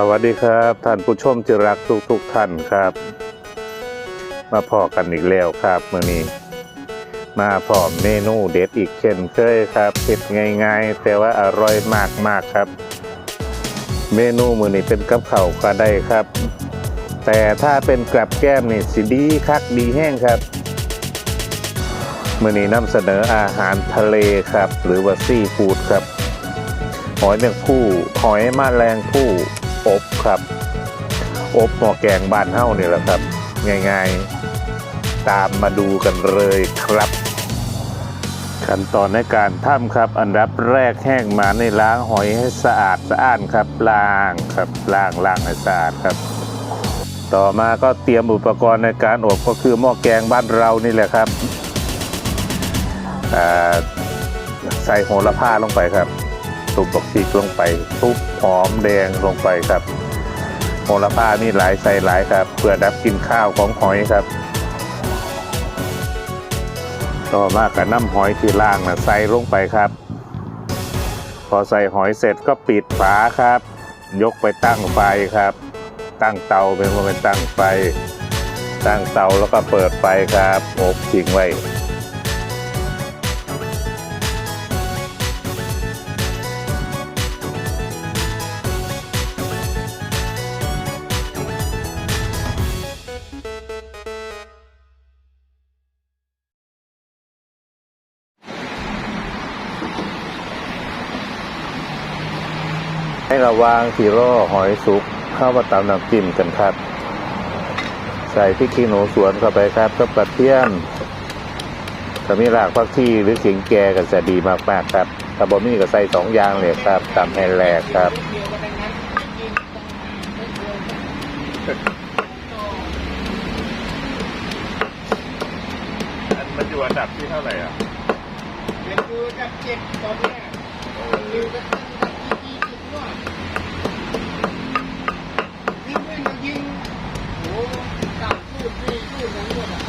สวัสดีครับ ท่านผู้ชมที่รักทุกๆท่านครับ มาพอกันอีกแล้วครับมื้อนี้ มาพร้อมเมนูเด็ดอีกเช่นเคยครับเผ็ดง่ายๆ แต่ว่าอร่อยมากๆครับ เมนูมื้อนี้เป็นกับข้าก็ได้ครับ แต่ถ้าเป็นกับแก้มนี่สิดีคักดีแห้งครับมื้อนี้นำเสนออาหารทะเลครับ หรือว่าซีฟู้ดครับหอยแมงผู้หอยมาแรงผู้ อบครับ อบหม้อแกงบ้านเฮ้านี่แหละครับ ง่ายๆ ตามมาดูกันเลยครับ ขั้นตอนในการทำครับ อันดับแรกแห้งมาในล้างหอยให้สะอาดสะอ้านครับล้างครับล้างล้างให้สะอาดครับ ต่อมาก็เตรียมอุปกรณ์ในการอบก็คือหม้อแกงบ้านเรานี่แหละครับใส่โหระพาลงไปครับ ตุบบักพริกลงไปทุบหอมแดงลงไปครับโหระพานี่หลายใส่หลายครับเพื่อดับกลินข้าวของหอยครับ ต่อมากับน้ำหอยที่ล่างนะใส่ลงไปครับ พอใส่หอยเสร็จก็ปิดฝาครับ ยกไปตั้งไฟครับ ตั้งเตาเป็นว่าเป็นตั้งไฟตั้งเตาแล้วก็เปิดไฟครับอบทิ้งไว้ ให้ระวางที่ร่อหอยสุกเข้ามาตำน้ำจิ้มกันครับ ใส่พริกขี้หนูสวนเข้าไปครับก็กระเทียมถ้ามีรากผักชีหรือขิงแกก็จะดีมากๆครับถ้าบ่มีก็ใส่สองอย่างเลยครับตำให้แหลกครับมันอยู่อันดับที่เท่าไหร่อะเป็นคือกับเจ็ดตอนเนี้ยคือกับกั บที่ที่ที่ว่ายิงไม่มา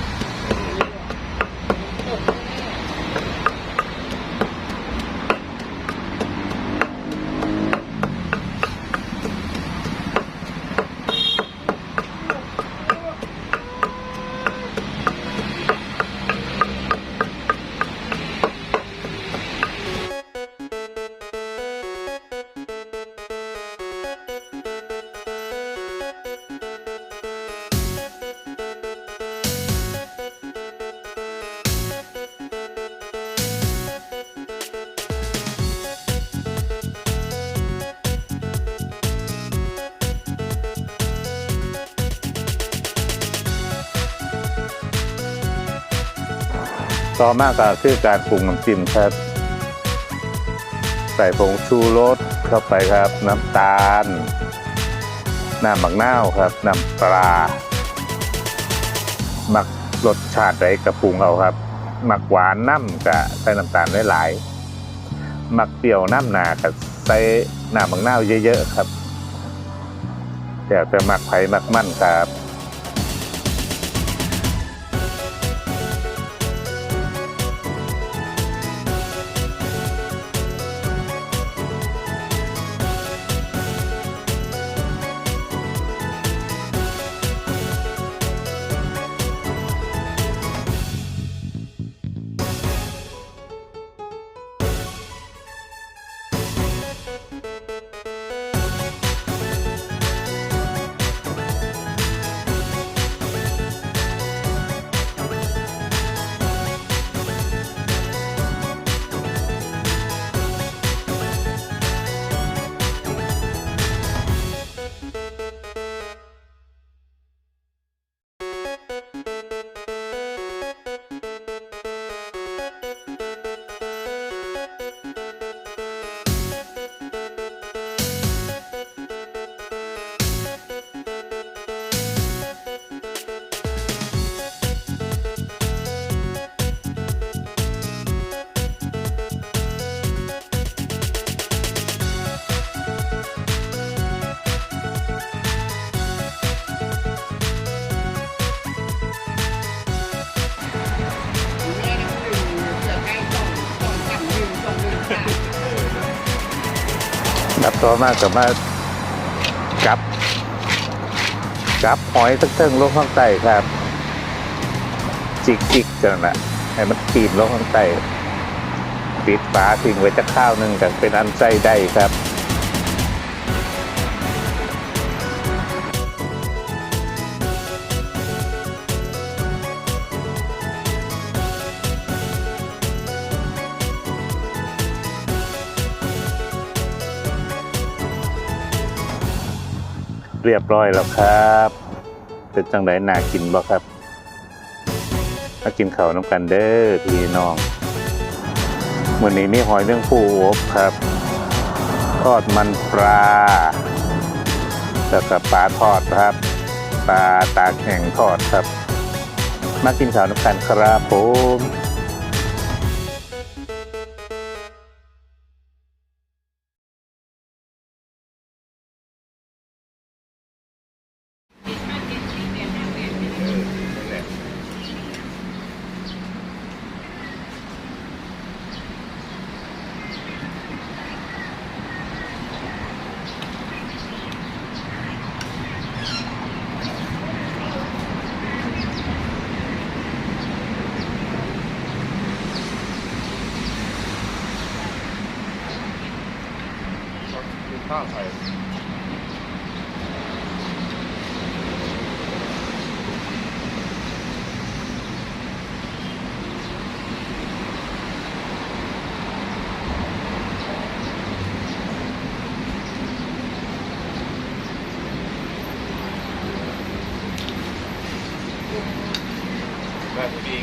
ต่อมาก็คือการปรุงน้ำจิ้มครับ ใส่ผงชูรสเข้าไปครับ น้ำตาล น้ำบักเน่าครับน้ำปลาหมักรสชาติใดกระปรุงเอาครับ หมักหวานน้ำกะใส่น้ำตาลหลายๆหมักเปรี้ยวน้ำหนากับใส่น้ำบักเน่าเยอะๆครับเดี๋ยวจะหมักไผ่หมักมั่นครับ รับต่อมากกับมากับ กับหอยตั้งเทิงลงข้างใต้ครับ จิกจิกๆกันละให้มันปีนลงข้างใต้ปิดฝาทิ้งไว้จะข้าวหนึ่งกันเป็นอันใจได้ครับ เรียบร้อยแล้วครับเป็นจังไดน่ากินบ่ครับมากินข้าวน้ำกันเด้อพี่น้องวันนี้มีหอยเรื่องผู้อบครับ ทอดมันปลาแล้วก็ปลาทอดครับ ปลาตากแห้งทอดครับ มากินข้าวน้ำกันครับผม กินข้าวใส่แม่พี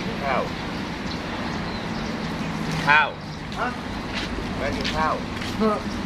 ่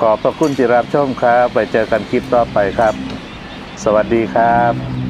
ขอบพระคุณที่รับชมครับ ไปเจอกันคลิปต่อไปครับ สวัสดีครับ